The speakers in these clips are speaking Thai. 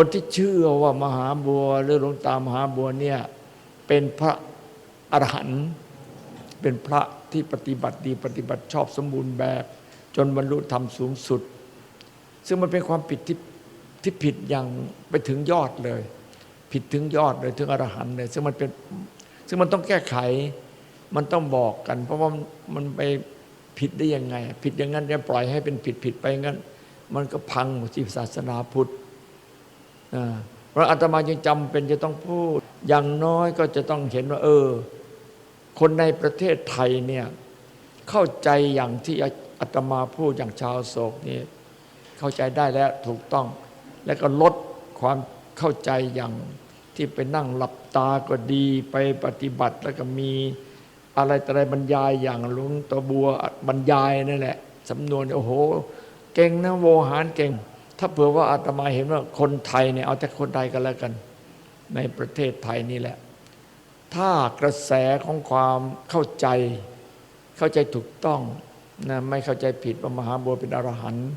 คนที่เชื่อว่ามหาบัวหรือหลวงตามหาบัวเนี่ยเป็นพระอรหันต์เป็นพระที่ปฏิบัติดีปฏิบัติชอบสมบูรณ์แบบ จนบรรลุธรรมสูงสุด ซึ่งมันเป็นความผิดที่ที่ผิดอย่างไปถึงยอดเลย ผิดถึงยอดเลยถึงอรหันต์เลย ซึ่งมันเป็นซึ่งมันต้องแก้ไขมันต้องบอกกัน เพราะว่ามันไปผิดได้ยังไง ผิดอย่างนั้นจะปล่อยให้เป็นผิดผิดไปงั้น มันก็พังหมดที่ศาสนาพุทธ เพราะอาตมายังจำเป็นจะต้องพูด อย่างน้อยก็จะต้องเห็นว่า เออ คนในประเทศไทยเนี่ยเข้าใจอย่างที่อาตมาพูดอย่างชาวโศกนี่เข้าใจได้แล้วถูกต้อง แล้วก็ลดความเข้าใจอย่างที่ไปนั่งหลับตาก็ดีไปปฏิบัติแล้วก็มีอะไรแต่อะไรบรรยายอย่างหลวงตาบัวบรรยายนั่นแหละสำนวนโอ้โห เก่งนะโวหารเก่ง ถ้าเผื่อว่าอาตมาเห็นว่าคนไทยเนี่ยเอาแต่คนไทยกันแล้วกัน ในประเทศไทยนี่แหละ ถ้ากระแสของความเข้าใจ เข้าใจถูกต้องนะไม่เข้าใจผิดว่ามหาบัวเป็นอรหันต์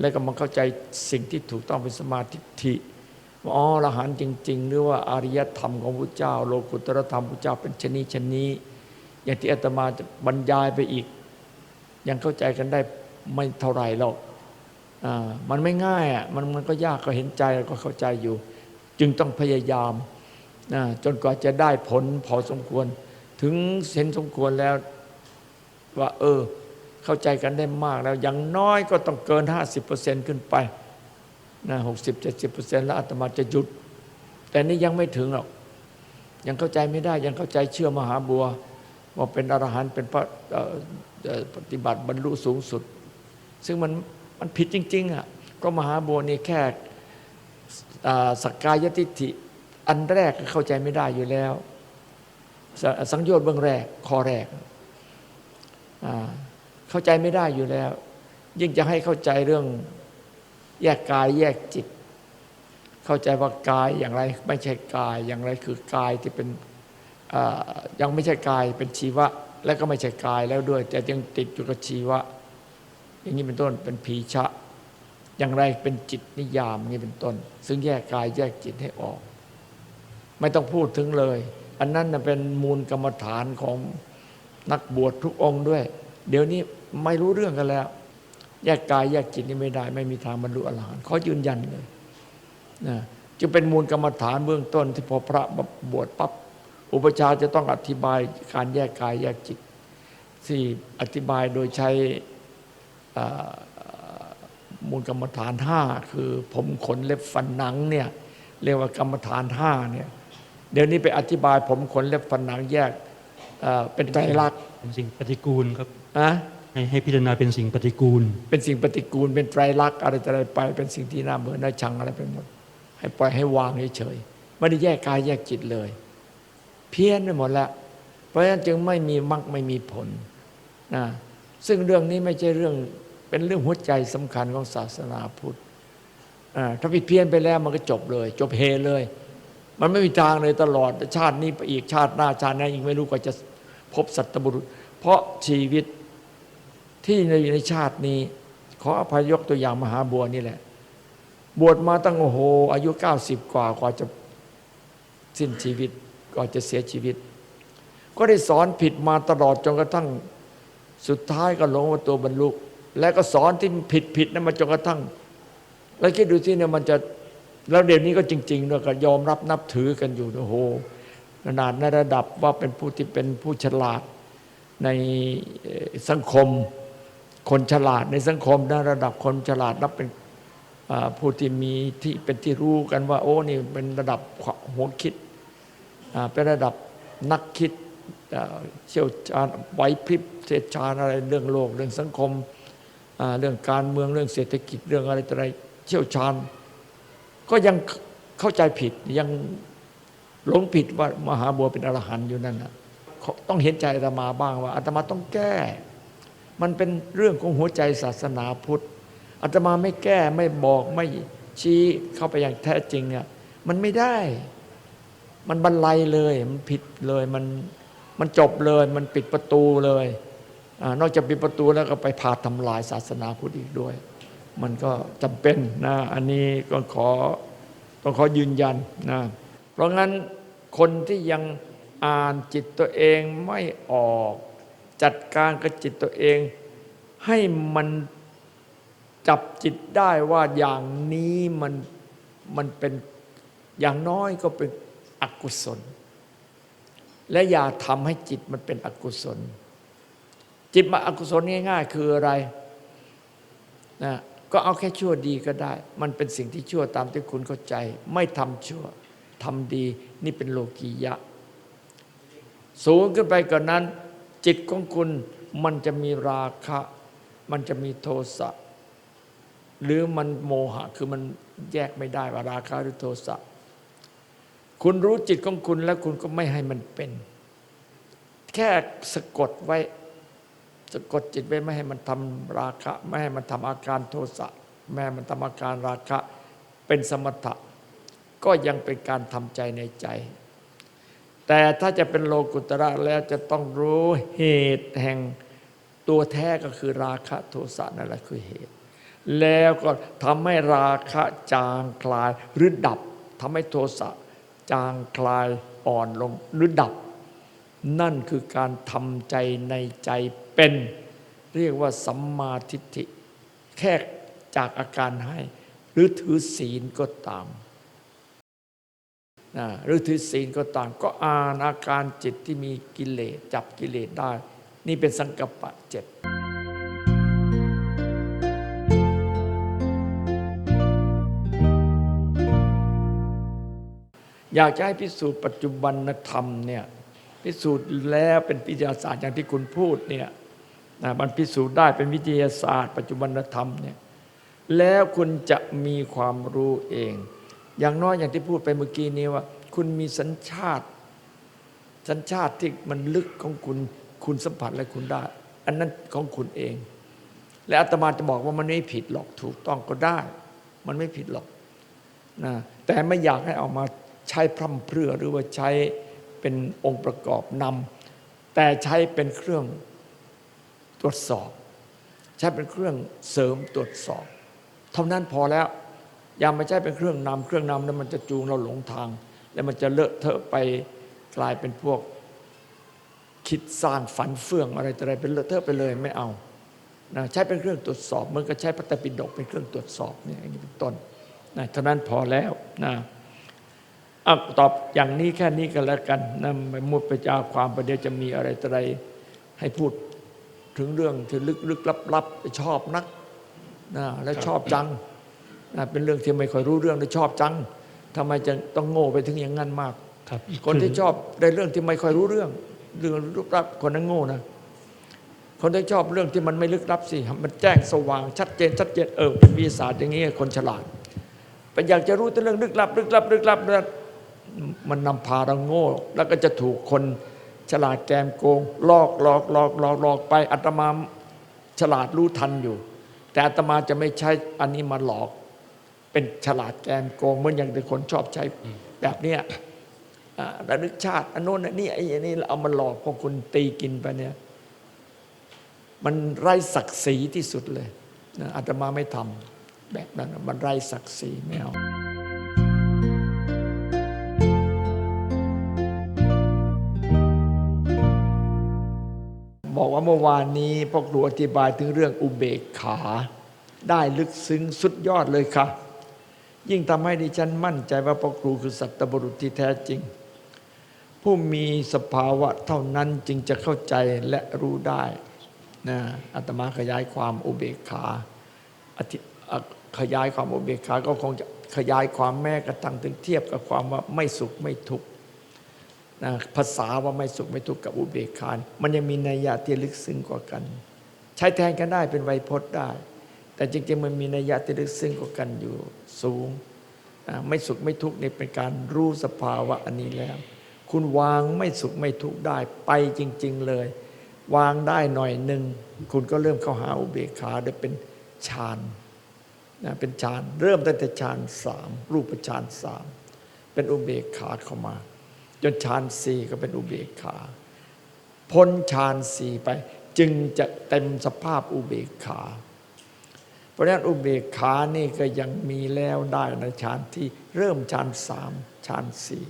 แล้วก็มาเข้าใจสิ่งที่ถูกต้องเป็นสมาธิิว่าอ๋ออรหันต์จริง ๆ หรือว่าอริยธรรมของพระเจ้า โลกุตรธรรมพระเจ้าเป็นชนิดชนี้อย่างที่อาตมาจะบรรยายไปอีก ยังเข้าใจกันได้ไม่เท่าไหร่หรอก มันไม่ง่ายอะมันมันก็ยากก็เห็นใจก็เข้าใจอยู่ จึงต้องพยายามนะจนกว่าจะได้ผลพอสมควร ถึงเห็นสมควรแล้วว่า เออ เข้าใจกันได้มากแล้วอย่างน้อยก็ต้องเกิน 50%ขึ้นไปนะหกสิบเจ็ดสิบเปอร์เซ็นต์แล้วอาตมาจะหยุด แต่นี่ยังไม่ถึงหรอกยังเข้าใจไม่ได้ยังเข้าใจเชื่อมหาบัวว่าเป็นอรหันต์เป็นพระปฏิบัติบรรลุสูงสุด ซึ่งมัน มันผิดจริง ๆอะก็มหาบัวนี่แค่อ่าสกกายทิฏฐิอันแรกเข้าใจไม่ได้อยู่แล้วสสังโยชน์เบื้องแรกข้อแรกเข้าใจไม่ได้อยู่แล้ว ยิ่งจะให้เข้าใจเรื่องแยกกายแยกจิต เข้าใจว่ากายอย่างไรไม่ใช่กายอย่างไรคือกายที่เป็นยังไม่ใช่กายเป็นชีวะ และก็ไม่ใช่กายแล้วด้วย แต่ยังติดอยู่กับชีวะ อย่างนี้เป็นต้นเป็นผีชะ อย่างไรเป็นจิตนิยามอย่างนี้เป็นต้น ซึ่งแยกกายแยกจิตให้ออก ไม่ต้องพูดถึงเลย อันนั้นเป็นมูลกรรมฐานของนักบวชทุกองค์ด้วย เดี๋ยวนี้ไม่รู้เรื่องกันแล้ว แยกกายแยกจิตนี่ไม่ได้ ไม่มีทางบรรลุอรหันต์เขอยืนยันเลยนะจึงเป็นมูลกรรมฐานเบื้องต้น ที่พอพระบวชปั๊บอุปชาจะต้องอธิบายการแยกกายแยกจิตที่อธิบายโดยใช้ มูลกรรมฐานห้าคือผมขนเล็บฟันหนังเนี่ยเรียกว่ากรรมฐานห้าเนี่ยเดี๋ยวนี้ไปอธิบายผมขนเล็บฟันหนังแยกเอ่อเป็นไตรลักษณ์เป็นสิ่งปฏิกูลครับนะให้ให้พิจารณาเป็นสิ่งปฏิกูล เป็นสิ่งปฏิกูล เป็นไตรลักษณ์อะไรต่ออะไรไป เป็นสิ่งที่น่าเบื่อน่าชังอะไรไปหมด ให้ปล่อยให้วางเฉยๆไม่ได้แยกกายแยกจิตเลย เพี้ยนไปหมดแล้วเพราะฉะนั้นจึงไม่มีมรรคไม่มีผลนะซึ่งเรื่องนี้ไม่ใช่เรื่อง เป็นเรื่องหัวใจสำคัญของศาสนาพุทธถ้าผิดเพี้ยนไปแล้วมันก็จบเลย จบเฮเลย มันไม่มีทางเลยตลอดชาตินี้ไปอีกชาติหน้าชาติหน้าอีกไม่รู้กว่าจะพบสัตบุรุษ เพราะชีวิตที่ในในชาตินี้ ขออภัยยกตัวอย่างมหาบัวนี่แหละ บวชมาตั้งโอ้โห อายุ 90 กว่ากว่าจะสิ้นชีวิตก่อนจะเสียชีวิต ก็ได้สอนผิดมาตลอดจนกระทั่งสุดท้ายก็หลงว่าตัวบรรลุ และก็สอนที่ผิดผิดนั้นมาจนกระทั่ง แล้วคิดดูสิเนี่ยมันจะแล้วเดี๋ยวนี้ก็จริงๆด้วยก็ยอมรับนับถือกันอยู่โอ้โหขนาดในระดับว่าเป็นผู้ที่เป็นผู้ฉลาดในสังคม คนฉลาดในสังคมในระดับคนฉลาดนับเป็นผู้ที่มีที่เป็นที่รู้กันว่า โอ้นี่เป็นระดับหัวคิดเป็นระดับนักคิดเชี่ยวชาญไหวพริบเชี่ยวชาญอะไรเรื่องโลกเรื่องสังคม เรื่องการเมืองเรื่องเศรษฐกิจเรื่องอะไรต่ออะไรเชี่ยวชาญ ก็ยังเข้าใจผิดยังหลงผิดว่ามหาบัวเป็นอรหันต์อยู่นั่นนะต้องเห็นใจอาตมาบ้างว่าอาตมาต้องแก้ มันเป็นเรื่องของหัวใจศาสนาพุทธอาตมาไม่แก้ไม่บอกไม่ชี้เข้าไปอย่างแท้จริงเนี่ยมันไม่ได้ มันบรรลัยเลย มันผิดเลยมันมันจบเลย มันปิดประตูเลย นอกจากปิดประตูแล้วก็ไปพาทำลายศาสนาพุทธอีกด้วย มันก็จำเป็นนะอันนี้ก็ขอต้องขอยืนยันนะเพราะงั้นคนที่ยังอ่านจิตตัวเองไม่ออก จัดการกับจิตตัวเอง ให้มันจับจิตได้ว่าอย่างนี้มันมันเป็นอย่างน้อยก็เป็นอกุศล และอย่าทำให้จิตมันเป็นอกุศล จิตมาอกุศลง่ายๆคืออะไรนะก็เอาแค่ชั่วดีก็ได้ มันเป็นสิ่งที่ชั่วตามที่คุณเข้าใจ ไม่ทำชั่วทำดี นี่เป็นโลกียะ สูงขึ้นไปกว่านนั้น จิตของคุณมันจะมีราคะ มันจะมีโทสะหรือมันโมหะ คือมันแยกไม่ได้ว่าราคะหรือโทสะคุณรู้จิตของคุณแล้วคุณก็ไม่ให้มันเป็น แค่สะกดไว้ะกดจิตไว้ไม่ให้มันทำราคะ ไม่ให้มันทำอาการโทสะไม่ให้มันทำอาการราคะ เป็นสมถะ ก็ยังเป็นการทำใจในใจ แต่ถ้าจะเป็นโลกุตระแล้วจะต้องรู้เหตุแห่งตัวแท้ก็คือราคะโทสะนั่นแหละคือเหตุ แล้วก็ทำให้ราคะจางคลายหรือดับทำให้โทสะจางคลายอ่อนลงหรือดับ นั่นคือการทำใจในใจ เป็นเรียกว่าสัมมาทิฏฐิ แค่จากอาการให้ หรือถือศีลก็ตามนะหรือถือศีลก็ตาม ก็อ่านอาการจิตที่มีกิเลสจับกิเลสได้ นี่เป็นสังกัปปะเจ็ดอยากจะให้พิสูจน์ปัจจุบันธรรมเนี่ยพิสูจน์แล้วเป็นวิทยาศาสตร์อย่างที่คุณพูดเนี่ย นะมันพิสูจน์ได้เป็นวิทยาศาสตร์ ปัจจุบันธรรมเนี่ยแล้วคุณจะมีความรู้เอง อย่างน้อยอย่างที่พูดไปเมื่อกี้นี้ว่า คุณมีสัญชาติ สัญชาติที่มันลึกของคุณ คุณสัมผัสและคุณได้ อันนั้นของคุณเอง และอาตมาจะบอกว่ามันไม่ผิดหรอกถูกต้องก็ได้ มันไม่ผิดหรอกนะแต่ไม่อยากให้เอามาใช้พร่ำเพรื่อหรือว่าใช้เป็นองค์ประกอบนำแต่ใช้เป็นเครื่อง ตรวจสอบ ใช้เป็นเครื่องเสริมตรวจสอบ เท่านั้นพอแล้วอย่ามาใช้เป็นเครื่องนำเครื่องนำนั้นมันจะจูงเราหลงทาง แล้วมันจะเลอะเทอะไปกลายเป็นพวก คิดสร้างฝันเฟื่องอะไรต่ออะไรเป็นเลอะเทอะไปเลยไม่เอานะใช้เป็นเครื่องตรวจสอบเหมือนกับใช้พระตปิฎกเป็นเครื่องตรวจสอบเนี่ยอย่างนี้เป็นต้นนะเท่านั้นพอแล้วนะอะตอบอย่างนี้แค่นี้ก็แล้วกันนะไม่มุดไปจาความประเดี๋ยวจะมีอะไรต่ออะไรให้พูด ถึงเรื่องที่ลึกลึกลับลับชอบนักนะและชอบจังนะเป็นเรื่องที่ไม่ค่อยรู้เรื่องและชอบจังทำไมจะต้องโง่ไปถึงอย่างนั้นมากครับอีกคนที่ชอบในเรื่องที่ไม่ค่อยรู้เรื่อง เรื่องลึกลับคนนั้นโง่นะคนที่ชอบเรื่องที่มันไม่ลึกลับสิมันแจ้งสว่างชัดเจนชัดเจนเออเป็นวิทยาศาสตร์อย่างนี้คนฉลาดไปอยากจะรู้แต่เรื่องลึกลับลึกลับลึกลับแล้วมันนำพาเราโง่ แล้วก็จะถูกคน ฉลาดแกมโกงลอกหลอกหลอกหลอกหลอกไปอาตมาฉลาดรู้ทันอยู่ แต่อาตมาจะไม่ใช้อันนี้มาหลอก เป็นฉลาดแกมโกงเหมือนอย่างที่คนชอบใช้แบบเนี้ยระลึกชาติอันโน้นอันนี้ไอ้อันนี้เอามาหลอกพอคุณตีกินไปเนี่ย มันไร้ศักดิ์ศรีที่สุดเลยอาตมาไม่ทำแบบนั้นมันไร้ศักดิ์ศรีไม่เอา บอกว่าเมื่อวานนี้พ่อครูอธิบายถึงเรื่องอุเบกขา ได้ลึกซึ้งสุดยอดเลยค่ะ ยิ่งทำให้ดิฉันมั่นใจว่าพ่อครูคือสัตบุรุษที่แท้จริง ผู้มีสภาวะเท่านั้นจึงจะเข้าใจและรู้ได้นะอาตมาขยายความอุเบกขาขยายความอุเบกขาก็คงจะขยายความแม้กระทั่งถึงเทียบกับความว่าไม่สุขไม่ทุกข์ นะภาษาว่าไม่สุขไม่ทุกข์กับอุเบกขามันยังมีนัยยะที่ลึกซึ้งกว่ากัน ใช้แทนกันได้เป็นไวยพจน์ได้ แต่จริงๆมันมีนัยยะที่ลึกซึ้งกว่ากันอยู่สูงอะไม่สุขไม่ทุกข์นี่เป็นการรู้สภาวะอันนี้แล้ว คุณวางไม่สุขไม่ทุกข์ได้ไปจริง ๆเลย วางได้หน่อยหนึ่งคุณก็เริ่มเข้าหาอุเบกขาได้เป็นฌานนะเป็นฌานเริ่มตั้งแต่ฌานสามรูปฌานสามเป็นอุเบกขาเข้ามา จนฌานสี่ก็เป็นอุเบกขา พ้นฌานสี่ไป จึงจะเต็มสภาพอุเบกขา เพราะฉะนั้นอุเบกขานี่ก็ยังมีแล้วได้ในฌานที่เริ่มฌานสามฌานสี่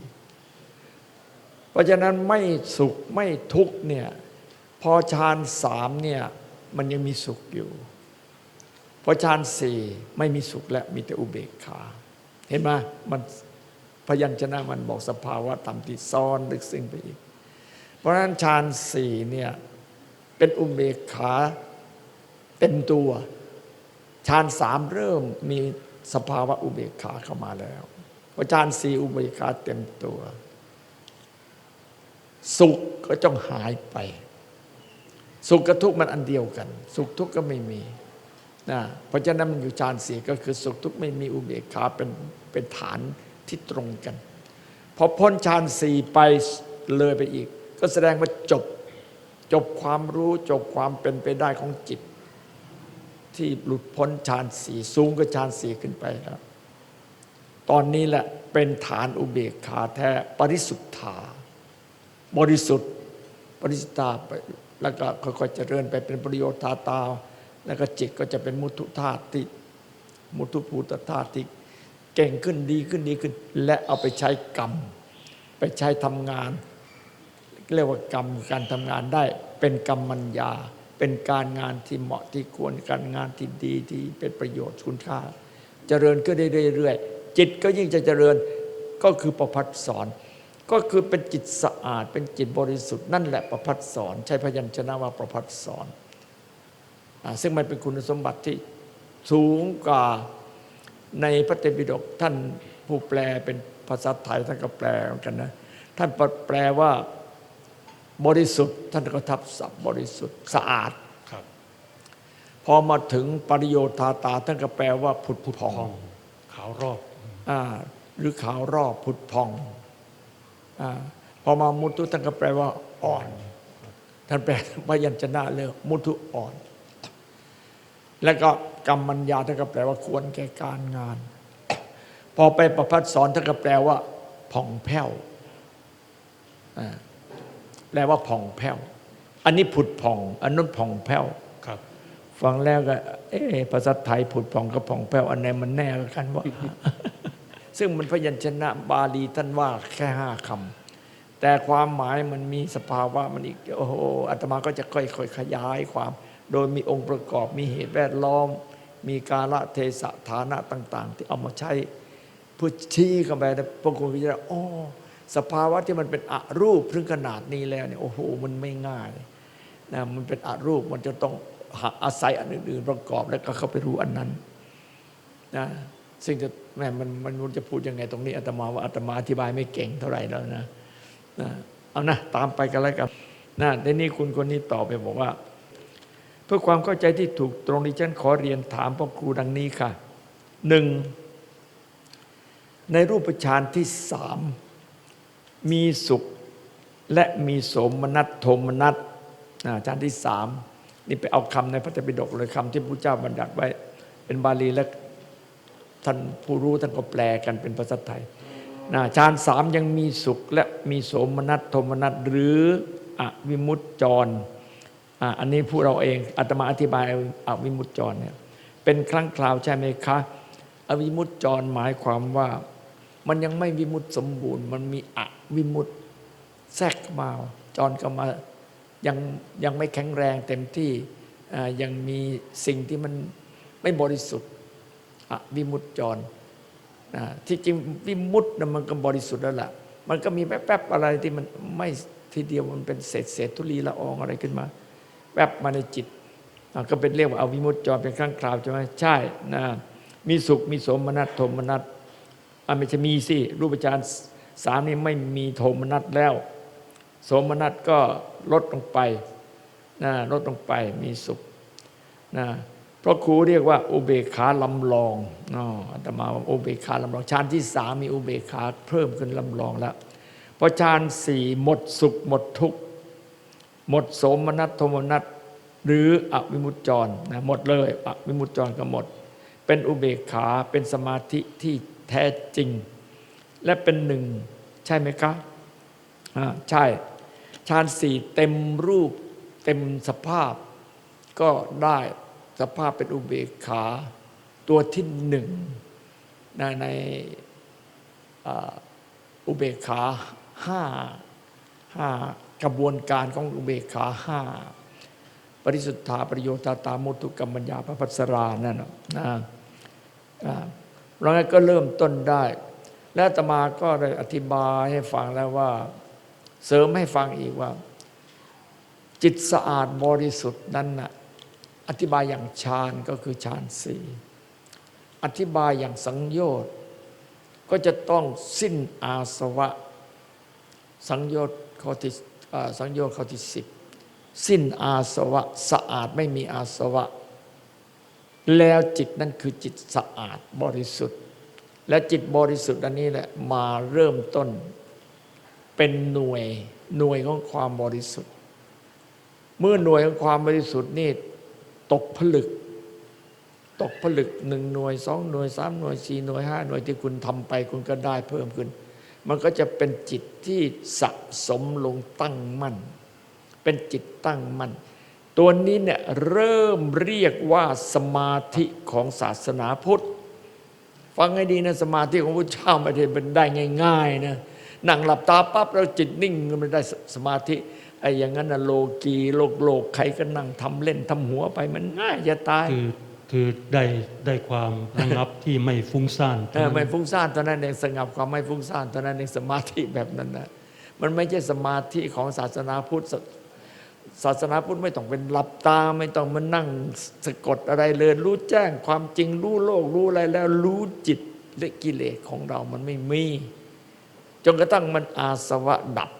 เพราะฉะนั้นไม่สุขไม่ทุกเนี่ยพอฌานสามเนี่ยมันยังมีสุขอยู่พอฌานสี่ไม่มีสุขและมีแต่อุเบกขา เห็นไหมมัน พยัญชนะมันบอกสภาวะตามที่ซ้อนลึกซึ้งไปอีก เพราะฉะนั้นฌานสี่เนี่ยเป็นอุเบกขาเต็มตัวฌานสามเริ่มมีสภาวะอุเบกขาเข้ามาแล้วพอฌานสี่อุเบกขาเต็มตัว สุขก็ต้องหายไป สุขกับทุกข์มันอันเดียวกัน สุขทุกข์ก็ไม่มีนะเพราะฉะนั้นมันอยู่ฌานสี่ก็คือสุขทุกข์ไม่มีอุเบกขาเป็นเป็นฐาน ที่ตรงกัน พอพ้นฌานสี่ไปเลยไปอีก ก็แสดงว่าจบ จบความรู้จบความเป็นไปได้ของจิต ที่หลุดพ้นฌานสี่สูงกว่าฌานสี่ขึ้นไปแล้วตอนนี้แหละเป็นฐานอุเบกขาแท้ปริสุทธา บริสุทธิ์ปริสุทธาไปแล้วก็ค่อยๆเจริญไปเป็นประโยชน์ตาตา แล้วก็จิตก็จะเป็นมุทุธาตุที่มุทุภูตธาตุที่ เก่งขึ้นดีขึ้นดีขึ้น และเอาไปใช้กรรม ไปใช้ทำงาน เรียกว่ากรรมการทำงานได้ เป็นกรรมัญญา เป็นการงานที่เหมาะที่ควรการงานที่ดีที่เป็นประโยชน์คุณค่า เจริญก็ได้เรื่อยๆจิตก็ยิ่งจะเจริญก็คือประพัดสอน ก็คือเป็นจิตสะอาด เป็นจิตบริสุทธิ์นั่นแหละประพัดสอน ใช้พยัญชนะว่าประพัดสอนอซึ่งมันเป็นคุณสมบัติที่สูงกว่า ในพระเตรปิฎกท่านผู้แปลเป็นภาษาไทยท่านก็แปลเหมือนกันนะ ท่านแปลว่าบริสุทธิ์ ท่านก็ทับศัพท์บริสุทธิ์สะอาดครับพอมาถึงปริโยธาตา ท่านก็แปลว่าผุดผองพอง ขาวรอบอาหรือขาวรอบผุดพองอาพอมามุทุท่านก็แปลว่าอ่อน ท่านแปลพยัญชนะเลยมุทุอ่อน แล้วก็ กรรมัญญาท่านก็แปลว่าควรแก่การงาน พอไปประพัดสอนท่านก็แปลว่าผ่องแผ้วอ่าแปลว่าผ่องแผ้ว อันนี้ผุดผ่องอันนั้นผ่องแผ้วครับ ฟังแล้วก็ เอ๊ะภาษาไทยผุดผ่องกับผ่องแผ้ว อันไหนมันแน่กว่ากันวะซึ่งมันพยัญชนะบาลีท่านว่าแค่ห้าคำแต่ความหมายมันมีสภาวะมันอีกโอ้โหอาตมาก็จะค่อยๆขยายความ โดยมีองค์ประกอบมีเหตุแวดล้อม มีกาลเทศะฐานะต่าง ๆ ที่เอามาใช้เพื่อชี้เข้าไปแล้วพวกคุณก็จะได้อ๋อสภาวะที่มันเป็นอรูปถึงขนาดนี้แล้วเนี่ยโอ้โหมันไม่ง่ายนะมันเป็นอรูปมันจะต้องอาศัยอันอื่นๆประกอบแล้วก็เข้าไปรู้อันนั้นนะซึ่งจะแม่มันมันมันจะพูดยังไงตรงนี้อาตมาว่าอาตมาอธิบายไม่เก่งเท่าไหร่แล้วนะนะเอานะตามไปกันแล้วกันนะในนี้คุณคนนี้ตอบไปบอกว่า เพื่อความเข้าใจที่ถูกตรงนี้ฉันขอเรียนถามพ่อครูดังนี้ค่ะหนึ่งในรูปฌานที่สามมีสุขและมีโสมนัสโทมนัสอ่าฌานที่สามนี่ไปเอาคำในพระไตรปิฎกเลยคำที่พระเจ้าบัญญัติไว้ เป็นบาลีและท่านผู้รู้ท่านก็แปลกันเป็นภาษาไทยนะฌานสามยังมีสุขและมีโสมนัสโทมนัสหรืออวิมุตจร อันนี้ผู้เราเองอาตมาอธิบายอวิมุตจรเนี่ยเป็นครั้งคราวใช่ไหมคะ อวิมุตจรหมายความว่ามันยังไม่วิมุตสมบูรณ์ มันมีอวิมุตแทรกมาจรก็มายังยังไม่แข็งแรงเต็มที่ยังมีสิ่งที่มันไม่บริสุทธิ์อวิมุตจรที่จริงวิมุตนะมันก็บริสุทธิ์แล้วล่ะมันก็มีแป๊บๆอะไรที่มันไม่ทีเดียวมันเป็นเศษเศษธุลีละอองอะไรขึ้นมา แวบมาในจิต ก็เป็นเรียกว่าอาวิมุตจรเป็นครั้งคราวใช่ไหมใช่นะมีสุขมีสมนัสโทมนัสอะไม่ใช่มีสิรูปฌานสามนี่ไม่มีโทมนัสแล้ว สมนัสก็ลดลงไปนะลดลงไปมีสุขนะเพราะครูเรียกว่าอุเบกขาลำลองอ๋ออาตมาว่าอุเบกขาลำลองฌานที่สามมีอุเบกขาเพิ่มขึ้นลำลองแล้วพอฌานสี่หมดสุขหมดทุกข์ หมดสมนัสโทมนัสหรืออวิมุตจรนะหมดเลยอวิมุตจรก็หมด เป็นอุเบกขาเป็นสมาธิที่แท้จริง และเป็นหนึ่งใช่ไหมคะอ่าใช่ฌานสี่เต็มรูปเต็มสภาพ ก็ได้สภาพเป็นอุเบกขา ตัวที่หนึ่งนในออุเบกขาห้าห้า กระบวนการของอุเบกขาห้าปริสุทธาประโยชน์ตามุตุกรรมัญญาพระพัสรานั่นน่ะนะอ่าเรางั้นก็เริ่มต้นได้ และตมาก็ได้อธิบายให้ฟังแล้วว่า เสริมให้ฟังอีกว่า จิตสะอาดบริสุทธิ์นั้นนะอธิบายอย่างฌานก็คือฌานสี่อธิบายอย่างสังโยชน์ก็จะต้องสิ้นอาสวะ สังโยชน์ข้อที่ สังโยชน์ข้อที่สิบสิ้นอาสวะสะอาดไม่มีอาสวะ แล้วจิตนั่นคือจิตสะอาดบริสุทธิ์ และจิตบริสุทธิ์อันนี้แหละมาเริ่มต้น เป็นหน่วยหน่วยของความบริสุทธิ์ เมื่อหน่วยของความบริสุทธิ์นี่ตกผลึก ตกผลึกหนึ่งหน่วยสองหน่วยสามหน่วยสี่หน่วยห้าหน่วยที่คุณทำไปคุณก็ได้เพิ่มขึ้น มันก็จะเป็นจิตที่สะสมลงตั้งมั่น เป็นจิตตั้งมั่น ตัวนี้เนี่ยเริ่มเรียกว่าสมาธิของศาสนาพุทธ ฟังให้ดีนะสมาธิของพระเจ้าไม่ได้เป็นได้ง่าย ๆนะนั่งหลับตาปั๊บแล้วจิตนิ่งมันได้สมาธิไอ้อย่างนั้นนะโลกีโลกโลกใครก็นั่งทำเล่นทำหัวไปมันง่ายจะตาย คือ คือได้ได้ความระงับที่ไม่ฟุ้งซ่านเออไม่ฟุ้งซ่านตอนนั้นเองสงับความไม่ฟุ้งซ่านตอนนั้นเองสมาธิแบบนั้นนะมันไม่ใช่สมาธิของศาสนาพุทธศาศาสนาพุทธไม่ต้องเป็นหลับตาไม่ต้องมานั่งสะกดอะไรเลยรู้แจ้งความจริงรู้โลกรู้อะไรแล้วรู้จิตและกิเลสของเรามันไม่มีจนกระทั่งมันอาสวะดับ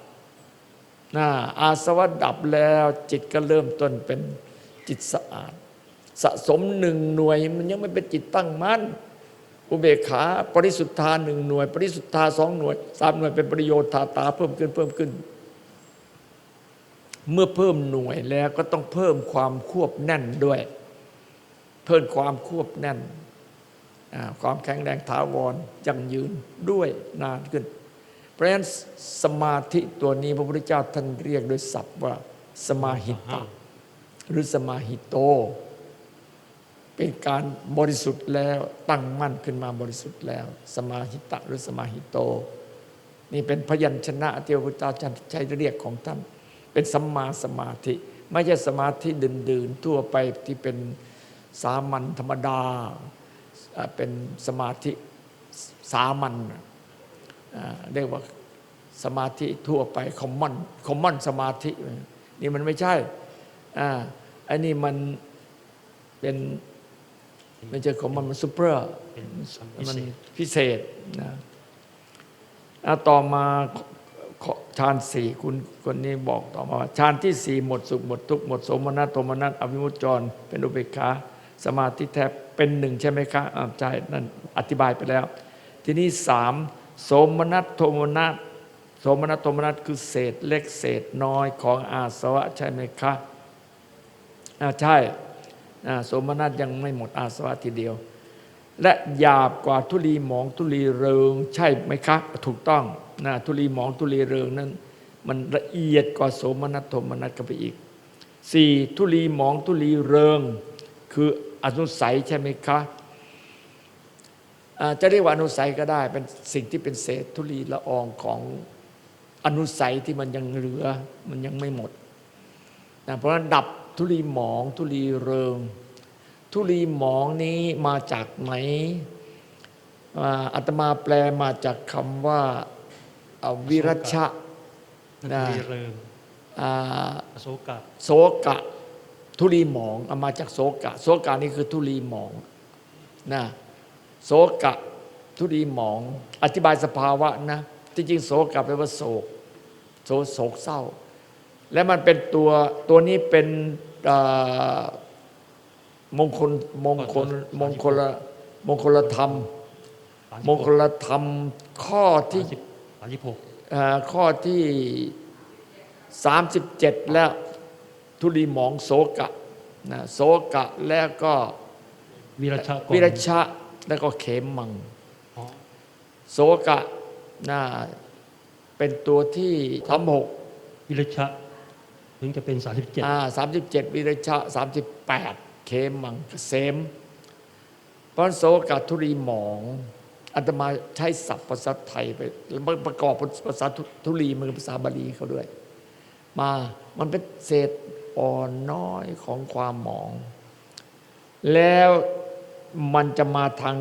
นะอาสวะดับแล้วจิตก็เริ่มต้นเป็นจิตสะอาด สะสมหนึ่งหน่วย มันยังไม่เป็นจิตตั้งมั่นอุเบกขาปริสุทธาหนึ่งหน่วย ปริสุทธาสองหน่วยสามหน่วยเป็นประโยชน์ตาตาเพิ่มขึ้นเพิ่มขึ้น เมื่อเพิ่มหน่วยแล้วก็ต้องเพิ่มความควบแน่นด้วย เพิ่มความควบแน่น ความแข็งแรงถาวรยั่งยืนด้วยนานขึ้น เพราะฉะนั้นสมาธิตัวนี้พระพุทธเจ้าท่านเรียกโดยศัพท์ว่า สมาหิตะหรือสมาหิโต เป็นการบริสุทธิ์แล้วตั้งมั่นขึ้นมาบริสุทธิ์แล้ว สมาหิตะหรือสมาหิโต นี่เป็นพยัญชนะที่พระพุทธเจ้าใช้เรียกของท่าน เป็นสัมมาสมาธิ ไม่ใช่สมาธิดื่นๆ ทั่วไปที่เป็นสามัญธรรมดา เป็นสมาธิสามัญเรียกว่าสมาธิทั่วไปคอมมอนคอมมอนสมาธิ นี่มันไม่ใช่อ่าอันนี้มันเป็น ไม่ใช่ของมันมันซูเปอร์เป็นสัมมันพิเศษพิเศษนะอะต่อมาขอฌานสี่คุณคนนี้บอกต่อมาว่าฌานที่สี่หมดสุขหมดทุกข์หมดโสมนัสโทมนัสอวิมุจจร เป็นอุเบกขาสมาธิแทบเป็นหนึ่งใช่ไหมคะอ่าใช่นั่นอธิบายไปแล้ว ทีนี้สามโสมนัสโทมนัสโสมนัสโทมนัสคือเศษเล็กเศษน้อยของอาสวะใช่ไหมคะอ่าใช่อ่าโสมนัสยังไม่หมดอาสวะทีเดียว และหยาบกว่าทุลีหมองทุลีเริง ใช่ไหมครับถูกต้องนะทุลีหมองทุลีเริงนั้น มันละเอียดกว่าโสมนัสโทมนัสกันไปอีกสี่ทุลีหมองทุลีเริง คืออนุสัยใช่ไหมคะอ่าจะเรียกว่าอนุสัยก็ได้ เป็นสิ่งที่เป็นเศษทุลีละอองของอนุสัยที่มันยังเหลือมันยังไม่หมดนะเพราะฉะนั้นดับ ทุลีหมอง ทุลีเริง ทุลีหมองนี้มาจากไหนอ่าอาตมาแปลมาจากคำว่าอ่าวิรัชชะนะมีเริงอ่าอโศกะโสกะ ทุลีหมองเอามาจากโสกะ โสกะนี่คือทุลีหมองนะโสกะ ทุลีหมอง อธิบายสภาวะนะที่จริงโสกะแปลว่าโศกโศโศกเศร้า และมันเป็นตัวตัวนี้เป็นอ่ามงคลมงคลมงคลมงคลธรรม มงคลธรรมข้อที่สามสิบหกอ่าข้อที่ 37 แล้วทุลีหมองโสกะนะโสกะแล้วก็วิรัชก่อนวิรชะแล้วก็เขมมังอ๋อโสกะนะเป็นตัวที่ทำหกวิรัชะ ถึงจะเป็นสามสิบเจ็ดอ่าสามสิบเจ็ดวิรชะสามสิบแปดเขมังเกษมเพราะฉะนั้นโสกะทุรีหมองอาตมาใช้ศัพท์ภาษาไทยไปแล้วประกอบภาษาทุรีมันเป็นภาษาบาลีเขาด้วย มามันเป็นเศษอ่อนน้อยของความหมอง แล้วมันจะมาทาง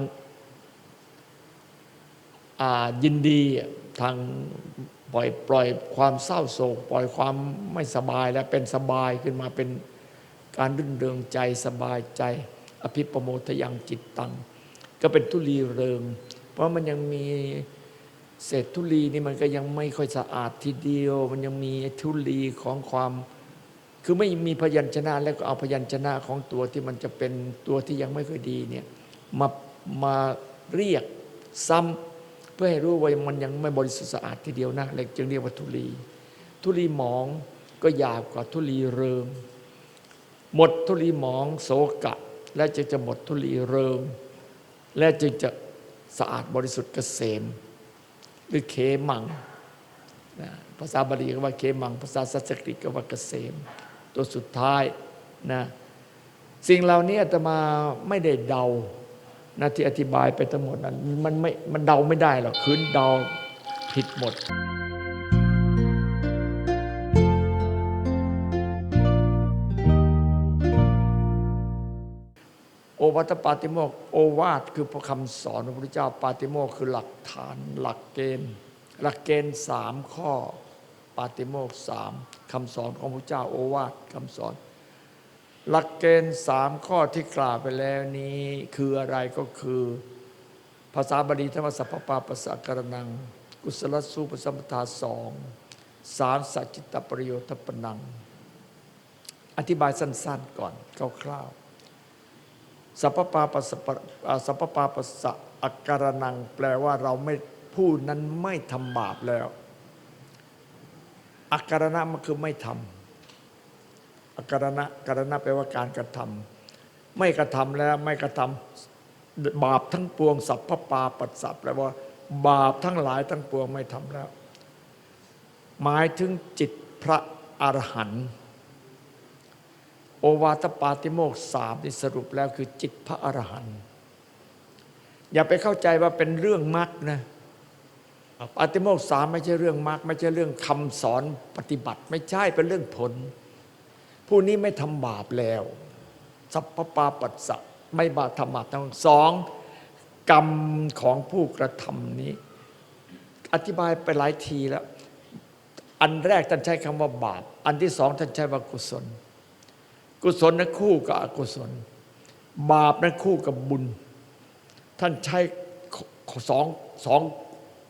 ยินดีทาง ปล่อยปล่อยความเศร้าโศก ปล่อยความไม่สบายแล้วเป็นสบายขึ้นมาเป็นการรื่นเริงใจสบายใจ อภิปโมทยังจิตตัง ก็เป็นทุลีเริง เพราะมันยังมีเศษทุลีนี่มันก็ยังไม่ค่อยสะอาดทีเดียว มันยังมีทุลีของความ คือไม่มีพยัญชนะแล้วก็เอาพยัญชนะของตัวที่มันจะเป็นตัวที่ยังไม่ค่อยดีเนี่ยมามาเรียกซ้ำ เพื่อให้รู้ว่ามันยังไม่บริสุทธิ์สะอาดทีเดียวนะเลยจึงเรียกว่าทุลี ทุลีหมองก็หยาบกว่าทุลีเริง หมดทุลีหมองโสกะ และจึงจะหมดทุลีเริง และจึงจะสะอาดบริสุทธิ์เกษม หรือเคมังนะภาษาบาลีก็ว่าเคมัง ภาษาสันสกฤตก็ว่าเกษม ตัวสุดท้ายนะสิ่งเหล่านี้อาตมาไม่ได้เดา นะที่อธิบายไปทั้งหมดนั้นมันไม่มันเดาไม่ได้หรอกคืนเดาผิดหมดโอวัตปาติโมกโอวาทคือพระคำสอนของพระพุทธเจ้าปาติโมกคือหลักฐานหลักเกณฑ์ หลักเกณฑ์สามข้อ ปาติโมกสามคำสอนของพระเจ้าโอวาทคำสอน หลักเกณฑ์สามข้อที่กล่าวไปแล้วนี้คืออะไรก็คือ ภาษาบาลีธรรมสัพพปาปะสะกรนัง กุศลสูปสัมปทาสองสามสัจจิตตประโยชน์ปนัง อธิบายสั้นๆก่อนคร่าวๆสัพพปาปัสสะปะอ่าสัพพปาปัสสะอักการนัง แปลว่าเราไม่ผู้นั้นไม่ทำบาปแล้วอักการณะมันคือไม่ทำ อักการณะการณะแปลว่าการกระทำไม่กระทำแล้วไม่กระทำบาปทั้งปวงสัพพปาปัสสะแปลว่า บาปทั้งหลายทั้งปวงไม่ทำแล้ว หมายถึงจิตพระอรหันต์โอวาทปาติโมกข์สามที่สรุปแล้วคือจิตพระอรหันต์อย่าไปเข้าใจว่าเป็นเรื่องมรรคนะครับปาติโมกข์สามไม่ใช่เรื่องมรรคไม่ใช่เรื่องคำสอนปฏิบัติ ไม่ใช่เป็นเรื่องผล ผู้นี้ไม่ทำบาปแล้ว สัพพปาปัสสะไม่บาธรรมะทั้งสอง กรรมของผู้กระทำนี้ อธิบายไปหลายทีแล้ว อันแรกท่านใช้คำว่าบาป อันที่สองท่านใช้ว่ากุศล กุศลนั้นคู่กับอกุศล บาปนั้นคู่กับบุญ ท่านใช้สองสอง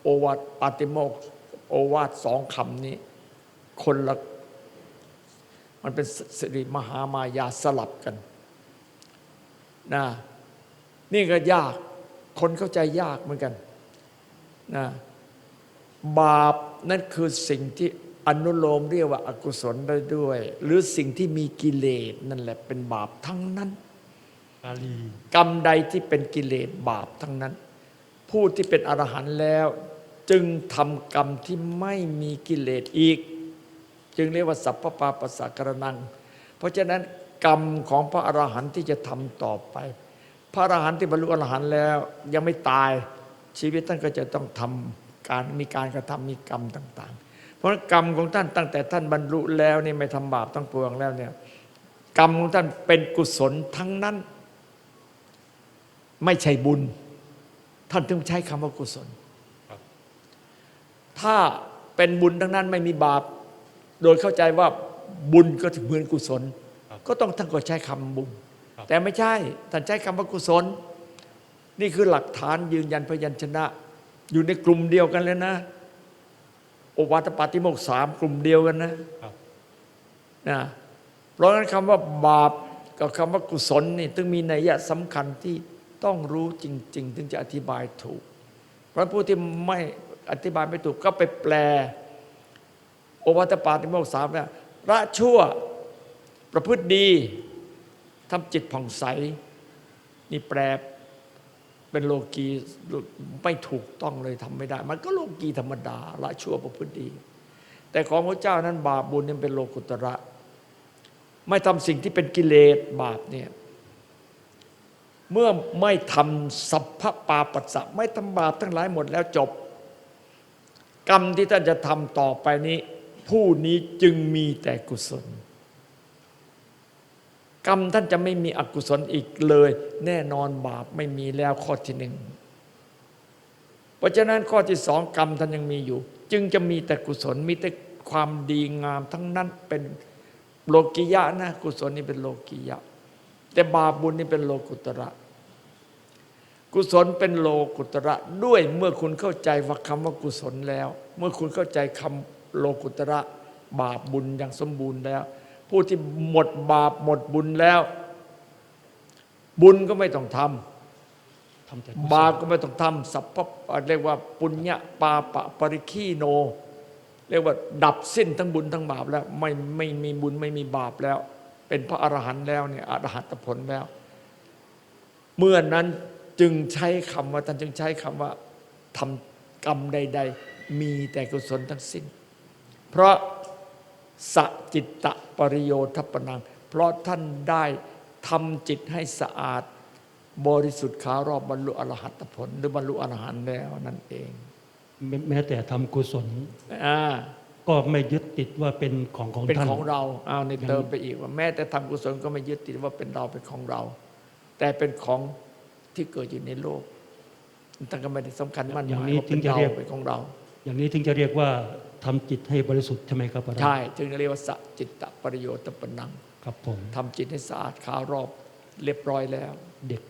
โอวาทปาติโมกโอวาทสองคำนี้ คนละ มันเป็นสิริมหามายาสลับกันนะนี่ก็ยากคนเข้าใจยากเหมือนกันนะบาปนั่นคือสิ่งที่อนุโลมเรียกว่าอากุศลได้ด้วย หรือสิ่งที่มีกิเลสนั่นแหละเป็นบาปทั้งนั้นกาลีกรรมใดที่เป็นกิเลสบาปทั้งนั้น ผู้ที่เป็นอรหันต์แล้ว จึงทำกรรมที่ไม่มีกิเลสอีก จึงเรียกว่าสัพพปาปัสสะกรนัง เพราะฉะนั้นกรรมของพระอรหันต์ที่จะทำต่อไป พระอรหันต์ที่บรรลุอรหันต์แล้วยังไม่ตายชีวิตท่านก็จะต้องทำการมีการกระทำมีกรรมต่าง ๆ เพราะฉะนั้นกรรมของท่านตั้งแต่ท่านบรรลุแล้วนี่ไม่ทำบาปทั้งปวงแล้วเนี่ยกรรมของท่านเป็นกุศลทั้งนั้น ไม่ใช่บุญ ท่านถึงใช้คำว่ากุศล ถ้าเป็นบุญทั้งนั้นไม่มีบาป โดยเข้าใจว่าบุญก็ถึงเหมือนกุศล ก็ต้องท่านก็ใช้คำบุญ แต่ไม่ใช่ท่านใช้คำว่ากุศล นี่คือหลักฐานยืนยันพยัญชนะ อยู่ในกลุ่มเดียวกันเลยนะ โอวาทปาติโมกข์สามกลุ่มเดียวกันนะครับนะเพราะฉะนั้นคำว่าบาปกับคำว่ากุศลนี่ต้องมีนัยยะสำคัญที่ต้องรู้จริง ๆ ถึงจะอธิบายถูก เพราะผู้ที่ไม่อธิบายไม่ถูกก็ไปแปล โอวัตปาติโมกสามเนี่ยละชั่วประพฤติดีทำจิตผ่องใส นี่แปลเป็นโลกีไม่ถูกต้องเลยทำไม่ได้ มันก็โลกีธรรมดาละชั่วประพฤติดี แต่ของพระเจ้านั้นบาปบุญนี่เป็นโลกุตระ ไม่ทำสิ่งที่เป็นกิเลสบาปเนี่ยเมื่อไม่ทำสัพพปาปัสสะไม่ทำบาปทั้งหลายหมดแล้วจบ กรรมที่ท่านจะทำต่อไปนี้ ผู้นี้จึงมีแต่กุศล กรรมท่านจะไม่มีอกุศลอีกเลย แน่นอนบาปไม่มีแล้วข้อที่หนึ่งเพราะฉะนั้นข้อที่สองกรรมท่านยังมีอยู่ จึงจะมีแต่กุศลมีแต่ความดีงามทั้งนั้นเป็นโลกิยะนะกุศลนี่เป็นโลกิยะ แต่บาปบุญนี่เป็นโลกุตระกุศลเป็นโลกุตระด้วยเมื่อคุณเข้าใจว่าคำว่ากุศลแล้ว เมื่อคุณเข้าใจคำ โลกุตระบาปบุญอย่างสมบูรณ์แล้ว ผู้ที่หมดบาปหมดบุญแล้ว บุญก็ไม่ต้องทำทำแต่กุศลบาปก็ไม่ต้องทำสัพพะเรียกว่าปุญญาปาปะปริคีโน เรียกว่าดับสิ้นทั้งบุญทั้งบาปแล้ว ไม่ไม่มีบุญไม่มีบาปแล้ว เป็นพระอรหันต์แล้วเนี่ยอรหัตผลแล้ว เมื่อนั้นจึงใช้คำว่าท่านจึงใช้คำว่าทำกรรมใด ๆ มีแต่กุศลทั้งสิ้น เพราะสะจิตตะปริโยทัปปนัง เพราะท่านได้ทำจิตให้สะอาด บริสุทธิ์ขารอบบรรลุอรหัตผล หรือบรรลุอรหันต์แล้วนั่นเอง แม้แม้แต่ทำกุศลอ่าก็ไม่ยึดติดว่าเป็นของของเป็นท่านของเราเอาในยังเติมไปอีกว่าแม้แต่ทำกุศลก็ไม่ยึดติดว่าเป็นเราเป็นของเรา แต่เป็นของที่เกิดอยู่ในโลกท่านก็ไม่ได้สำคัญมั่นหอย่างมายนี้ว่าถึเป็งนจะเราเรียกเป็นของเรา อย่างนี้ถึงจะเรียกว่าทำจิตให้บริสุทธิ์ใช่ไหมครับอาจารย์ใช่จึงเรียกว่าสะจิตตปริโยตปนังครับผมทำจิตให้สะอาดขาวรอบเรียบร้อยแล้ว เด็ก